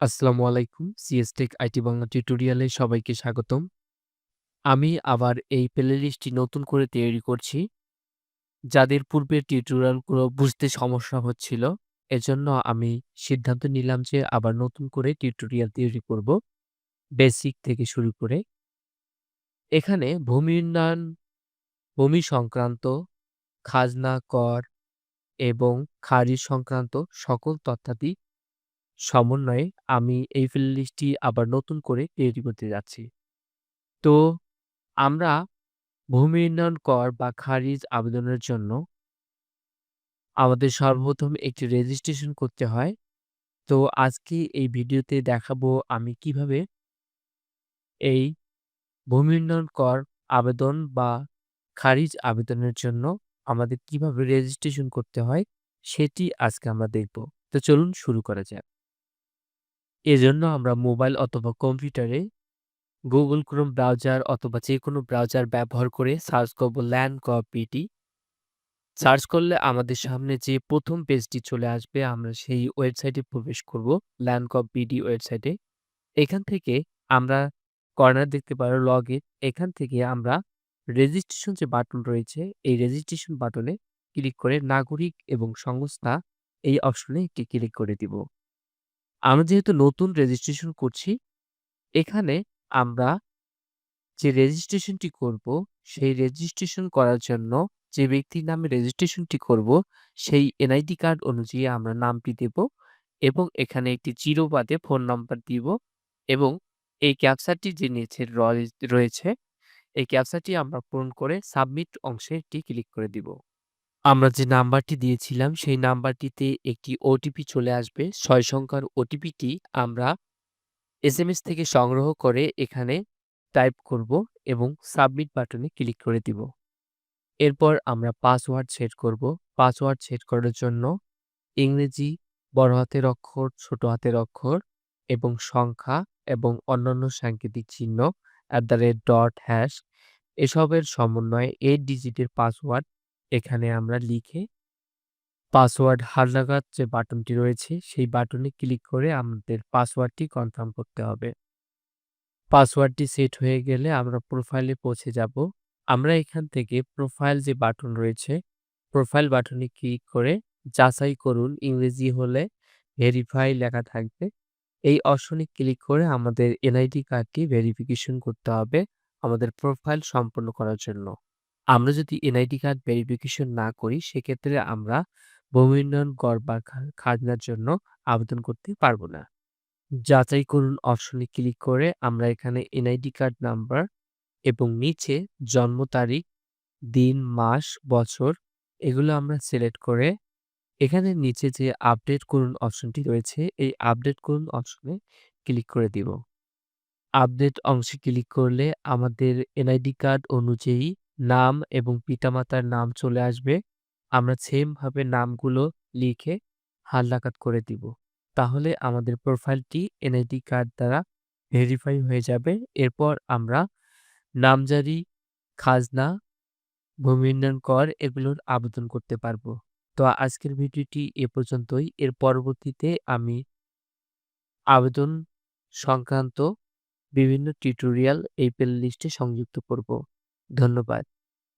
আসসালামু আলাইকুম। সিএসটেক আইটি বাংলা টিউটোরিয়ালে সবাইকে স্বাগতম। আমি আবার এই প্লেলিস্টটি নতুন করে তৈরি করছি। যাদের পূর্বের টিউটোরিয়ালগুলো বুঝতে সমস্যা হচ্ছিল, এজন্য আমি সিদ্ধান্ত নিলাম যে আবার নতুন করে টিউটোরিয়াল তৈরি করব। বেসিক থেকে শুরু করে। এখানে ভূমি উন্নয়ন, ভূমি সংক্রান্ত, খাজনা, কর এবং খারিজ সংক্রান্ত সকল তথ্যাদি সমন্বয়ে আমি এই প্লেলিস্টটি আবার নতুন করে তৈরি করতে যাচ্ছি। তো, আমরা ভূমি উন্নয়ন কর বা খারিজ আবেদনের জন্য আমাদের সর্বপ্রথম একটি রেজিস্ট্রেশন করতে হয়। তো, আজকে এই ভিডিওতে দেখাবো আমি কীভাবে এই ভূমি উন্নয়ন কর আবেদন বা খারিজ আবেদনের জন্য আমাদের কীভাবে রেজিস্ট্রেশন করতে হয়, সেটি আজকে আমরা দেখব। তো, চলুন শুরু করা যাক। এজন্য আমরা মোবাইল অথবা কম্পিউটারে গুগল ক্রোম ব্রাউজার অথবা যেকোনো ব্রাউজার ব্যবহার করে সার্চ করব ল্যান্ডকপিটি। সার্চ করলে আমাদের সামনে যে প্রথম পেজটি চলে আসবে, আমরা সেই ওয়েবসাইটে প্রবেশ করব ল্যান্ডকপিডি ওয়েবসাইটে। এখান থেকে আমরা কর্নার দেখতে পারো লগইন। এখান থেকে আমরা রেজিস্ট্রেশন যে বাটন রয়েছে, এই রেজিস্ট্রেশন বাটনে ক্লিক করে নাগরিক এবং সংস্থা এই অপশনে একটি ক্লিক করে দিব। আমরা যেহেতু নতুন রেজিস্ট্রেশন করছি, এখানে আমরা যে রেজিস্ট্রেশনটি করব, সেই রেজিস্ট্রেশন করার জন্য যে ব্যক্তির নামে রেজিস্ট্রেশনটি করব, সেই এনআইডি কার্ড অনুযায়ী আমরা নামটি দেব এবং এখানে একটি জিরো বাদে ফোন নাম্বার দিব এবং এই ক্যাপচাটি যে নিচে রয়েছে, এই ক্যাপচাটি আমরা পূরণ করে সাবমিট অংশে একটি ক্লিক করে দিব। আমরা যে নাম্বারটি দিয়েছিলাম সেই নাম্বারটিতে একটি ওটিপি চলে আসবে। ছয় সংখ্যার ওটিপিটি আমরা এসএমএস থেকে সংগ্রহ করে এখানে টাইপ করব এবং সাবমিট বাটনে ক্লিক করে দিব। এরপর আমরা পাসওয়ার্ড সেট করব। পাসওয়ার্ড সেট করার জন্য ইংরেজি বড় হাতের অক্ষর, ছোট হাতের অক্ষর এবং সংখ্যা এবং অন্যান্য সাংকেতিক চিহ্ন at the rate dot hash এসবের সমন্বয়ে 8 ডিজিটের পাসওয়ার্ড এখানে আমরা লিখে পাসওয়ার্ড হালনাগাদ যে বাটনটি রয়েছে সেই বাটনে ক্লিক করে আমাদের পাসওয়ার্ডটি কনফার্ম করতে হবে। পাসওয়ার্ডটি সেট হয়ে গেলে আমরা প্রোফাইলে পৌঁছে যাব। আমরা এখান থেকে প্রোফাইল যে বাটন রয়েছে, প্রোফাইল বাটনে ক্লিক করে যাচাই করুন ইংরেজি হলে ভেরিফাই লেখা থাকবে। এই অপশনে ক্লিক করে আমাদের এনআইডি কার্ডটি ভেরিফিকেশন করতে হবে আমাদের প্রোফাইল সম্পন্ন করার জন্য। আমরা যদি এনআইডি কার্ড ভেরিফিকেশন না করি সেক্ষেত্রে আমরা ভূমি উন্নয়ন কর বা খা খাজনার জন্য আবেদন করতে পারব না। যাচাই করুন অপশনে ক্লিক করে আমরা এখানে এনআইডি কার্ড নাম্বার এবং নিচে জন্ম তারিখ, দিন, মাস, বছর এগুলো আমরা সিলেক্ট করে এখানে নিচে যে আপডেট করুন অপশনটি রয়েছে এই আপডেট করুন অপশনে ক্লিক করে দিব। আপডেট অংশে ক্লিক করলে আমাদের এনআইডি কার্ড অনুযায়ী নাম এবং পিতামাতার নাম চলে আসবে। আমরা সেম ভাবে নামগুলো লিখে হালনাগাদ করে দিব। তাহলে আমাদের প্রোফাইলটি এনআইডি কার্ড দ্বারা ভেরিফাই হয়ে যাবে। এরপর আমরা নামজারি, খাজনা, ভূমি উন্নয়ন কর এগুলোর আবেদন করতে পারব। তো আজকের ভিডিওটি এ পর্যন্তই। এর পরবর্তীতে আমি আবেদন সংক্রান্ত বিভিন্ন টিউটোরিয়াল এই প্লে লিস্টে সংযুক্ত করব। ধন্যবাদ।